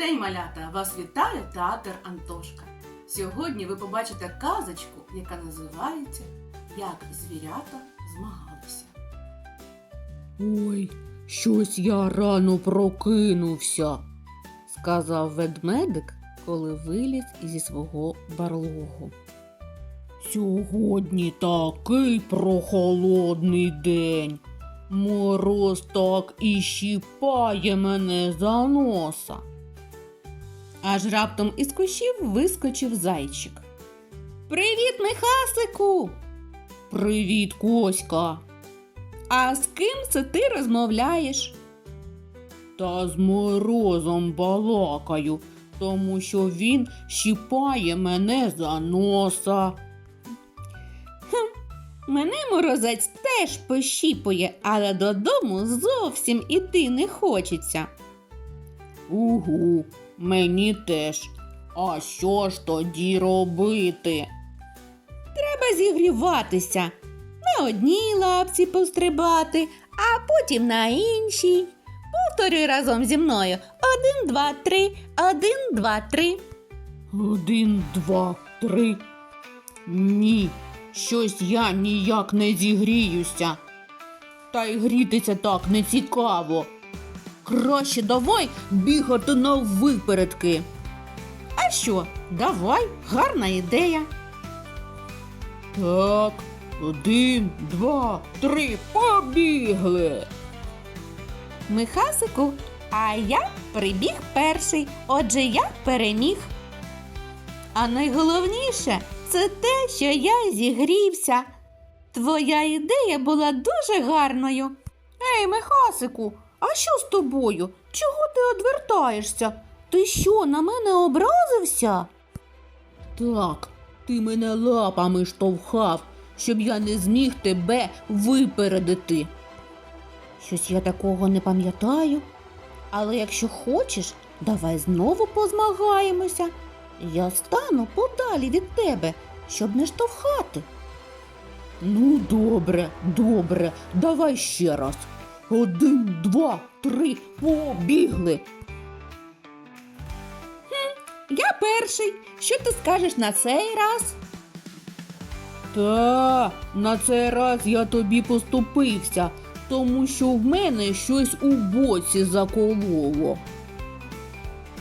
день, малята! Вас вітає театр Антошка. Сьогодні ви побачите казочку, яка називається Як звірята змагалися. Ой, щось я рано прокинувся, сказав ведмедик, коли виліз зі свого барлогу. Сьогодні такий прохолодний день. Мороз так і щіпає мене за носа. Аж раптом із кущів вискочив зайчик. Привіт, Михасику! Привіт, Коська! А з ким це ти розмовляєш? Та з морозом балакаю, тому що він щіпає мене за носа. Мене морозець теж пощіпує, але додому зовсім іти не хочеться. Угу, мені теж. А що ж тоді робити? Треба зігріватися, на одній лапці пострибати, а потім на іншій. Повторюй разом зі мною. Один, два, три, один, два, три. Один, два, три. Ні, щось я ніяк не зігріюся. Та й грітися так не цікаво. Краще давай бігати на випередки. А що, давай, гарна ідея. Так, один, два, три, побігли. Михасику, а я прибіг перший, отже я переміг. А найголовніше це те, що я зігрівся. Твоя ідея була дуже гарною. Ей, Михасику, а що з тобою? Чого ти одвертаєшся? Ти що, на мене образився? Так, ти мене лапами штовхав, щоб я не зміг тебе випередити. Щось я такого не пам'ятаю. Але якщо хочеш, давай знову позмагаємося. Я стану подалі від тебе, щоб не штовхати. Ну, добре, добре, давай ще раз. Один, два, три, побігли. Я перший. Що ти скажеш на цей раз? Та, на цей раз я тобі поступився, тому що в мене щось у боці закололо.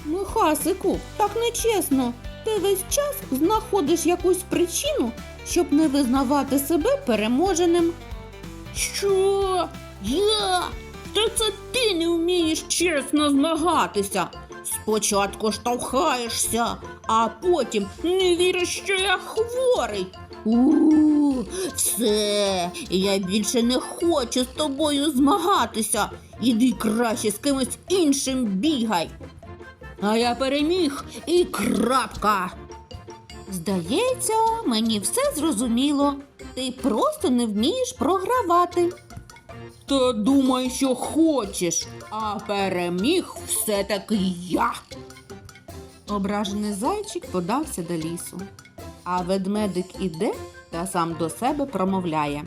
Михасику, так нечесно. Ти весь час знаходиш якусь причину, щоб не визнавати себе переможеним. Що? Я? Та це ти не вмієш чесно змагатися. Спочатку штовхаєшся, а потім не віриш, що я хворий. У, все, я більше не хочу з тобою змагатися. Іди краще з кимось іншим бігай. А я переміг і крапка. Здається, мені все зрозуміло. Ти просто не вмієш програвати. Та думай, що хочеш, а переміг все-таки я. Ображений зайчик подався до лісу, а ведмедик іде та сам до себе промовляє.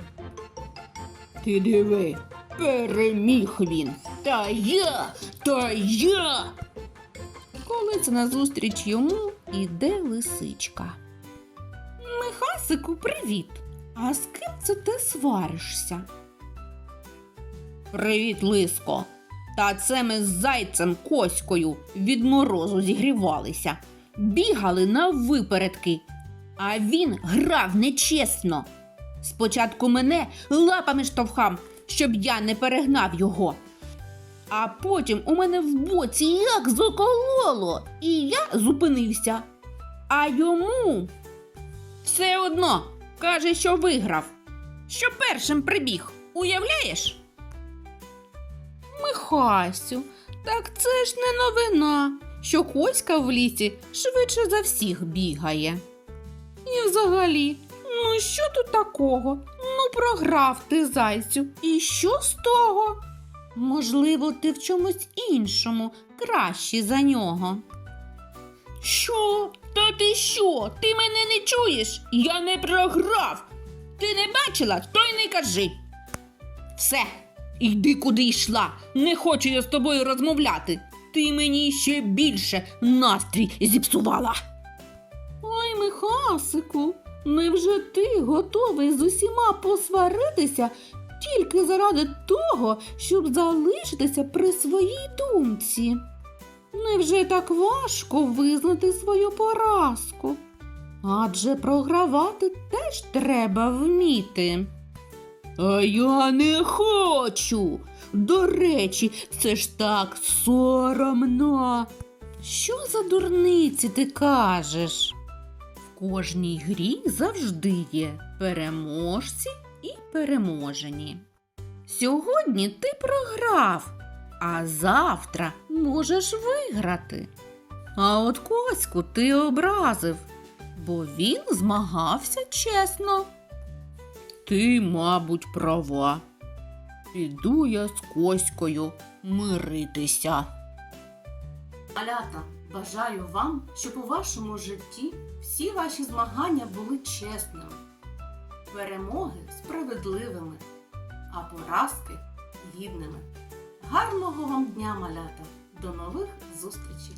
Ти диви, переміг він. Та я, та я. Коли це назустріч йому іде лисичка. Михасику, привіт! А з ким це ти сваришся? Привіт, лиско. Та це ми з зайцем Коською від морозу зігрівалися, бігали на випередки, а він грав нечесно. Спочатку мене лапами штовхав, щоб я не перегнав його. А потім у мене в боці як закололо, і я зупинився. А йому все одно каже, що виграв, що першим прибіг, уявляєш? Михасю, так це ж не новина, що Коська в лісі швидше за всіх бігає. І взагалі, ну що тут такого? Ну, програв ти зайцю. І що з того? Можливо, ти в чомусь іншому кращий за нього. Що? Та ти що? Ти мене не чуєш? Я не програв. Ти не бачила, то й не кажи. Все, йди куди йшла. Не хочу я з тобою розмовляти. ти мені ще більше настрій зіпсувала. Ой, Михасику, невже ти готовий з усіма посваритися тільки заради того, щоб залишитися при своїй думці? Невже так важко визнати свою поразку? Адже програвати теж треба вміти. А я не хочу. До речі, це ж так соромно. Що за дурниці ти кажеш? В кожній грі завжди є переможці і переможені. Сьогодні ти програв, а завтра можеш виграти. А от Коську ти образив, бо він змагався чесно. Ти, мабуть, права. Піду я з Коською миритися. Малята, бажаю вам, щоб у вашому житті всі ваші змагання були чесними, перемоги справедливими, а поразки гідними. Гарного вам дня, малята! До нових зустрічей!